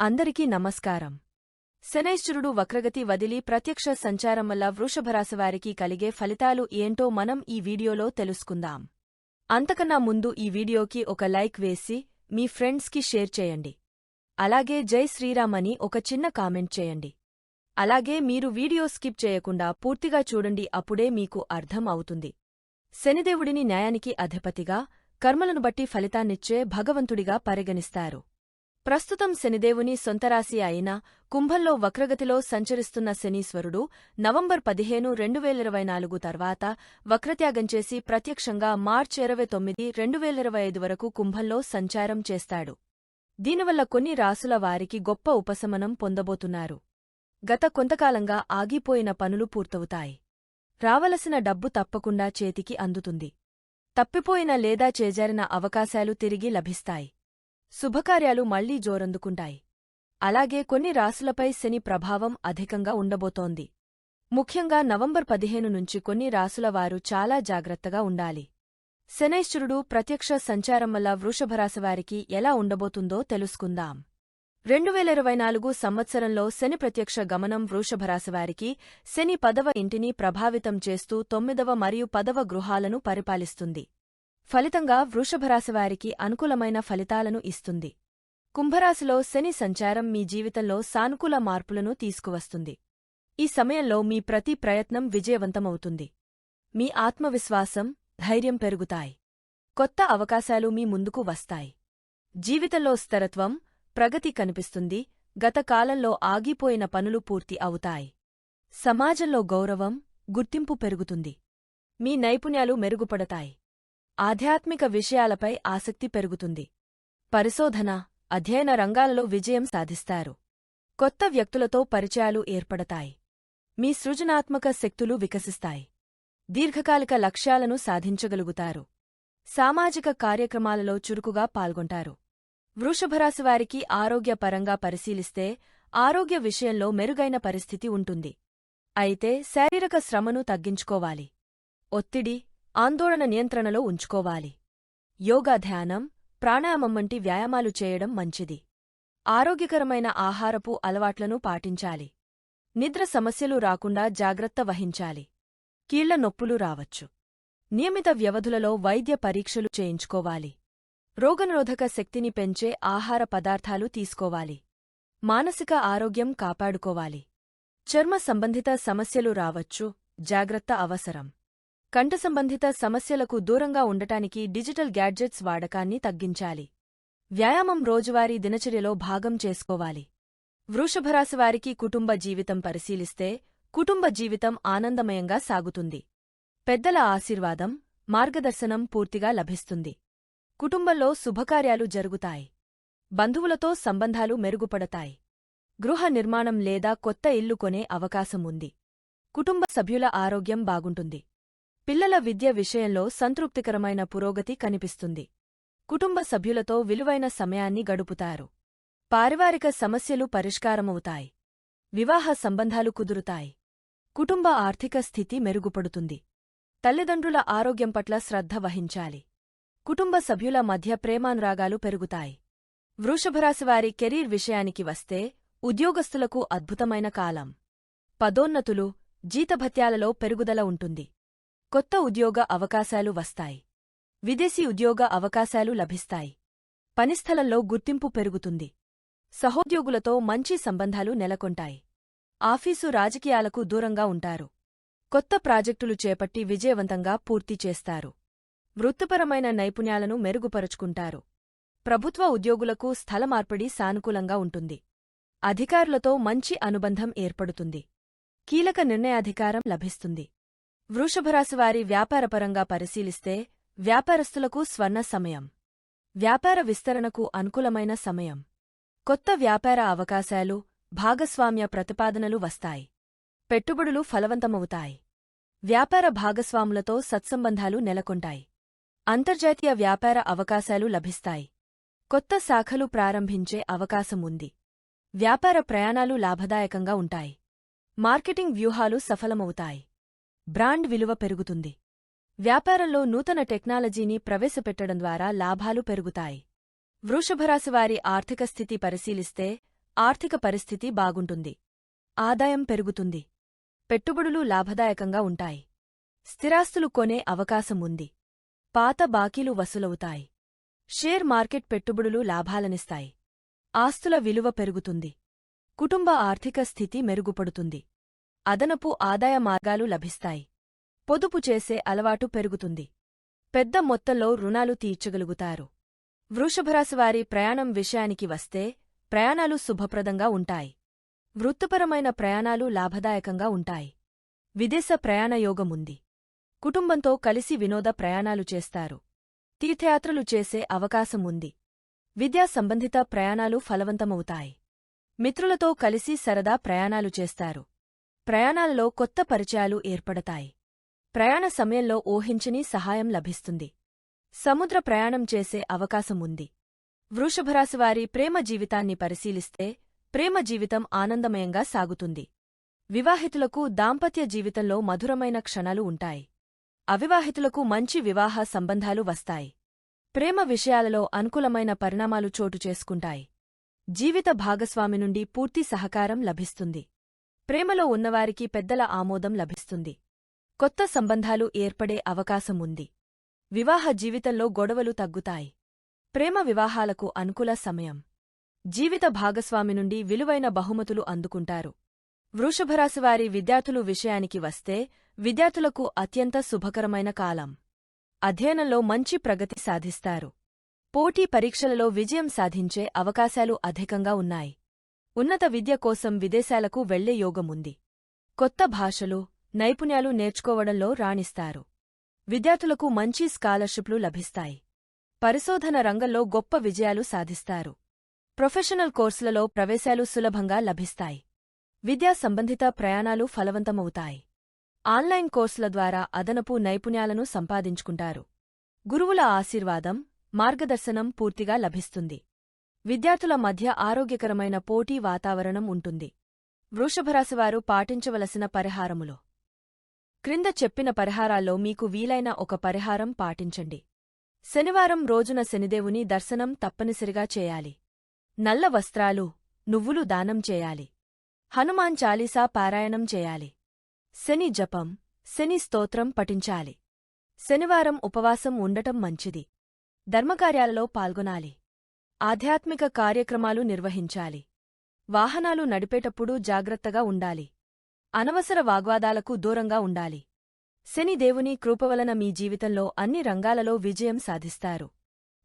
అందరికీ నమస్కారం. శనైశ్వరుడు వక్రగతి వదిలి ప్రత్యక్ష సంచారం వల్ల వృషభరాశివారికి కలిగే ఫలితాలు ఏంటో మనం ఈ వీడియోలో తెలుసుకుందాం. అంతకన్నా ముందు ఈ వీడియోకి ఒక లైక్ వేసి మీ ఫ్రెండ్స్కి షేర్ చేయండి. అలాగే జై శ్రీరామ్ అని ఒక చిన్న కామెంట్ చేయండి. అలాగే మీరు వీడియో స్కిప్ చేయకుండా పూర్తిగా చూడండి అప్పుడే మీకు అర్థం అవుతుంది. శనిదేవుడిని న్యాయానికి అధిపతిగా కర్మలను బట్టి ఫలితాన్నిచ్చే భగవంతుడిగా పరిగణిస్తారు. ప్రస్తుతం శనిదేవుని సొంతరాశి అయిన కుంభంలో వక్రగతిలో సంచరిస్తున్న శనీశ్వరుడు నవంబర్ పదిహేను రెండు వేల ఇరవై నాలుగు తర్వాత వక్రత్యాగం చేసి ప్రత్యక్షంగా మార్చి ఇరవై తొమ్మిది రెండు వేల ఇరవై ఐదు వరకు కుంభంలో సంచారం చేస్తాడు. దీనివల్ల కొన్ని రాసుల వారికి గొప్ప ఉపశమనం పొందబోతున్నారు. గత కొంతకాలంగా ఆగిపోయిన పనులు పూర్తవుతాయి. రావలసిన డబ్బు తప్పకుండా చేతికి అందుతుంది. తప్పిపోయిన లేదా చేజారిన అవకాశాలు తిరిగి లభిస్తాయి. శుభకార్యాలు మళ్ళీ జోరందుకుంటాయి. అలాగే కొన్ని రాసులపై శని ప్రభావం అధికంగా ఉండబోతోంది. ముఖ్యంగా నవంబర్ పదిహేను నుంచి కొన్ని రాసుల వారు చాలా జాగ్రత్తగా ఉండాలి. శనైశ్వరుడు ప్రత్యక్ష సంచారం వల్ల వృషభరాశివారికి ఎలా ఉండబోతుందో తెలుసుకుందాం. రెండు వేల ఇరవై నాలుగు సంవత్సరంలో శని ప్రత్యక్ష గమనం వృషభరాశివారికి శని పదవ ఇంటిని ప్రభావితం చేస్తూ తొమ్మిదవ మరియు పదవ గృహాలను పరిపాలిస్తుంది. ఫలితంగా వృషభరాశివారికి అనుకూలమైన ఫలితాలను ఇస్తుంది. కుంభరాశిలో శని సంచారం మీ జీవితంలో సానుకూల మార్పులను తీసుకువస్తుంది. ఈ సమయంలో మీ ప్రతి ప్రయత్నం విజయవంతమవుతుంది. మీ ఆత్మవిశ్వాసం ధైర్యం పెరుగుతాయి. కొత్త అవకాశాలు మీ ముందుకు వస్తాయి. జీవితంలో స్థిరత్వం ప్రగతి కనిపిస్తుంది. గత కాలంలో ఆగిపోయిన పనులు పూర్తి అవుతాయి. సమాజంలో గౌరవం గుర్తింపు పెరుగుతుంది. మీ నైపుణ్యాలు మెరుగుపడతాయి. ఆధ్యాత్మిక విషయాలపై ఆసక్తి పెరుగుతుంది. పరిశోధన అధ్యయన రంగాలలో విజయం సాధిస్తారు. కొత్త వ్యక్తులతో పరిచయాలు ఏర్పడతాయి. మీ సృజనాత్మక శక్తులు వికసిస్తాయి. దీర్ఘకాలిక లక్ష్యాలను సాధించగలుగుతారు. సామాజిక కార్యక్రమాలలో చురుకుగా పాల్గొంటారు. వృషభరాశివారికి ఆరోగ్యపరంగా పరిశీలిస్తే ఆరోగ్య విషయంలో మెరుగైన పరిస్థితి ఉంటుంది. అయితే శారీరక శ్రమను తగ్గించుకోవాలి. ఒత్తిడి ఆందోళన నియంత్రణలో ఉంచుకోవాలి. యోగా ధ్యానం ప్రాణాయామం వంటి వ్యాయామాలు చేయడం మంచిది. ఆరోగ్యకరమైన ఆహారపు అలవాట్లను పాటించాలి. నిద్ర సమస్యలు రాకుండా జాగ్రత్త వహించాలి. కీళ్ళ నొప్పులు రావచ్చు. నియమిత వ్యవధులలో వైద్య పరీక్షలు చేయించుకోవాలి. రోగనిరోధక శక్తిని పెంచే ఆహార పదార్థాలు తీసుకోవాలి. మానసిక ఆరోగ్యం కాపాడుకోవాలి. చర్మ సంబంధిత సమస్యలు రావచ్చు. జాగ్రత్త అవసరం. కంట సంబంధిత సమస్యలకు దూరంగా ఉండటానికి డిజిటల్ గ్యాడ్జెట్స్ వాడకాన్ని తగ్గించాలి. వ్యాయామం రోజువారీ దినచర్యలో భాగం చేసుకోవాలి. వృషభరాశివారికి కుటుంబ జీవితం పరిశీలిస్తే కుటుంబ జీవితం ఆనందమయంగా సాగుతుంది. పెద్దల ఆశీర్వాదం మార్గదర్శనం పూర్తిగా లభిస్తుంది. కుటుంబంలో శుభకార్యాలు జరుగుతాయి. బంధువులతో సంబంధాలు మెరుగుపడతాయి. గృహ నిర్మాణం లేదా కొత్త ఇల్లు కొనే అవకాశం ఉంది. కుటుంబ సభ్యుల ఆరోగ్యం బాగుంటుంది. పిల్లల విద్య విషయంలో సంతృప్తికరమైన పురోగతి కనిపిస్తుంది. కుటుంబ సభ్యులతో విలువైన సమయాన్ని గడుపుతారు. పారివారిక సమస్యలు పరిష్కారమవుతాయి. వివాహ సంబంధాలు కుదురుతాయి. కుటుంబ ఆర్థిక స్థితి మెరుగుపడుతుంది. తల్లిదండ్రుల ఆరోగ్యం పట్ల శ్రద్ధ వహించాలి. కుటుంబ సభ్యుల మధ్య ప్రేమానురాగాలు పెరుగుతాయి. వృషభరాశివారి కెరీర్ విషయానికి వస్తే ఉద్యోగస్తులకు అద్భుతమైన కాలం. పదోన్నతులు జీతభత్యాలలో పెరుగుదల ఉంటుంది. కొత్త ఉద్యోగ అవకాశాలు వస్తాయి. విదేశీ ఉద్యోగ అవకాశాలు లభిస్తాయి. పనిస్థలంలో గుర్తింపు పెరుగుతుంది. సహోద్యోగులతో మంచి సంబంధాలు నెలకొంటాయి. ఆఫీసు రాజకీయాలకు దూరంగా ఉంటారు. కొత్త ప్రాజెక్టులు చేపట్టి విజయవంతంగా పూర్తి చేస్తారు. వృత్తిపరమైన నైపుణ్యాలను మెరుగుపరుచుకుంటారు. ప్రభుత్వ ఉద్యోగులకు స్థలమార్పిడి సానుకూలంగా ఉంటుంది. అధికారులతో మంచి అనుబంధం ఏర్పడుతుంది. కీలక నిర్ణయాధికారం లభిస్తుంది. వృషభరాశివారి వ్యాపారపరంగా పరిశీలిస్తే వ్యాపారస్తులకు స్వర్ణ సమయం. వ్యాపార విస్తరణకు అనుకూలమైన సమయం. కొత్త వ్యాపార అవకాశాలు భాగస్వామ్య ప్రతిపాదనలు వస్తాయి. పెట్టుబడులు ఫలవంతమవుతాయి. వ్యాపార భాగస్వాములతో సత్సంబంధాలు నెలకొంటాయి. అంతర్జాతీయ వ్యాపార అవకాశాలు లభిస్తాయి. కొత్త శాఖలు ప్రారంభించే అవకాశం ఉంది. వ్యాపార ప్రయాణాలు లాభదాయకంగా ఉంటాయి. మార్కెటింగ్ వ్యూహాలు సఫలమవుతాయి. బ్రాండ్ విలువ పెరుగుతుంది. వ్యాపారంలో నూతన టెక్నాలజీని ప్రవేశపెట్టడం ద్వారా లాభాలు పెరుగుతాయి. వృషభరాశివారి ఆర్థిక స్థితి పరిశీలిస్తే ఆర్థిక పరిస్థితి బాగుంటుంది. ఆదాయం పెరుగుతుంది. పెట్టుబడులు లాభదాయకంగా ఉంటాయి. స్థిరాస్తులు కొనే అవకాశం ఉంది. పాత బాకీలు వసూలవుతాయి. షేర్ మార్కెట్ పెట్టుబడులు లాభాలనిస్తాయి. ఆస్తుల విలువ పెరుగుతుంది. కుటుంబ ఆర్థిక స్థితి మెరుగుపడుతుంది. అదనపు ఆదాయ మార్గాలు లభిస్తాయి. పొదుపు చేసే అలవాటు పెరుగుతుంది. పెద్ద మొత్తంలో రుణాలు తీర్చగలుగుతారు. వృషభరాశివారి ప్రయాణం విషయానికి వస్తే ప్రయాణాలు శుభప్రదంగా ఉంటాయి. వృత్తిపరమైన ప్రయాణాలు లాభదాయకంగా ఉంటాయి. విదేశ ప్రయాణయోగముంది కుటుంబంతో కలిసి వినోద ప్రయాణాలు చేస్తారు. తీర్థయాత్రలు చేసే అవకాశం ఉంది. విద్యా సంబంధిత ప్రయాణాలు ఫలవంతమవుతాయి. మిత్రులతో కలిసి సరదా ప్రయాణాలు చేస్తారు. ప్రయాణాలలో కొత్త పరిచయాలు ఏర్పడతాయి. ప్రయాణ సమయంలో ఊహించని సహాయం లభిస్తుంది. సముద్ర ప్రయాణం చేసే అవకాశం ఉంది. వృషభరాశివారి ప్రేమ జీవితాన్ని పరిశీలిస్తే ప్రేమ జీవితం ఆనందమయంగా సాగుతుంది. వివాహితులకు దాంపత్య జీవితంలో మధురమైన క్షణాలు ఉంటాయి. అవివాహితులకు మంచి వివాహ సంబంధాలు వస్తాయి. ప్రేమ విషయాలలో అనుకూలమైన పరిణామాలు చోటు చేసుకుంటాయి. జీవిత భాగస్వామి నుండి పూర్తి సహకారం లభిస్తుంది. ప్రేమలో ఉన్నవారికి పెద్దల ఆమోదం లభిస్తుంది. కొత్త సంబంధాలు ఏర్పడే అవకాశం ఉంది వివాహ జీవితంలో గొడవలు తగ్గుతాయి. ప్రేమ వివాహాలకు అనుకూల సమయం. జీవిత భాగస్వామి నుండి విలువైన బహుమతులు అందుకుంటారు. వృషభరాశివారి విద్యార్థులు విషయానికి వస్తే విద్యార్థులకు అత్యంత శుభకరమైన కాలం. అధ్యయనంలో మంచి ప్రగతి సాధిస్తారు. పోటీ పరీక్షలలో విజయం సాధించే అవకాశాలు అధికంగా ఉన్నాయి. ఉన్నత విద్య కోసం విదేశాలకు వెళ్ళే యోగముంది. కొత్త భాషలు నైపుణ్యాలు నేర్చుకోవడంలో రాణిస్తారు. విద్యార్థులకు మంచి స్కాలర్షిప్లు లభిస్తాయి. పరిశోధన రంగంలో గొప్ప విజయాలు సాధిస్తారు. ప్రొఫెషనల్ కోర్సులలో ప్రవేశాలు సులభంగా లభిస్తాయి. విద్యా సంబంధిత ప్రయాణాలు ఫలవంతమవుతాయి. ఆన్లైన్ కోర్సుల ద్వారా అదనపు నైపుణ్యాలను సంపాదించుకుంటారు. గురువుల ఆశీర్వాదం మార్గదర్శనం పూర్తిగా లభిస్తుంది. విద్యార్థుల మధ్య ఆరోగ్యకరమైన పోటీ వాతావరణం ఉంటుంది. వృషభరాశివారు పాటించవలసిన పరిహారములో. క్రింద చెప్పిన పరిహారాల్లో మీకు వీలైన ఒక పరిహారం పాటించండి. శనివారం రోజున శనిదేవుని దర్శనం తప్పనిసరిగా చేయాలి. నల్ల వస్త్రాలు నువ్వులు దానం చేయాలి. హనుమాన్ చాలీసా పారాయణం చేయాలి. శని జపం శని స్తోత్రం పఠించాలి. శనివారం ఉపవాసం ఉండటం మంచిది. ధర్మకార్యాలలో పాల్గొనాలి. ఆధ్యాత్మిక కార్యక్రమాలు నిర్వహించాలి. వాహనాలు నడిపేటప్పుడు జాగ్రత్తగా ఉండాలి. అనవసర వాగ్వాదాలకు దూరంగా ఉండాలి. శని దేవుని కృపవలన మీ జీవితంలో అన్ని రంగాలలో విజయం సాధిస్తారు.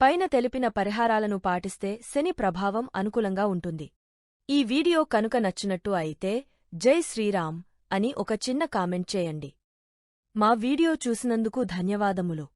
పైన తెలిపిన పరిహారాలను పాటిస్తే శని ప్రభావం అనుకూలంగా ఉంటుంది. ఈ వీడియో కనుక నచ్చినట్టు అయితే జై శ్రీరామ్ అని ఒక చిన్న కామెంట్ చేయండి. మా వీడియో చూసినందుకు ధన్యవాదములు.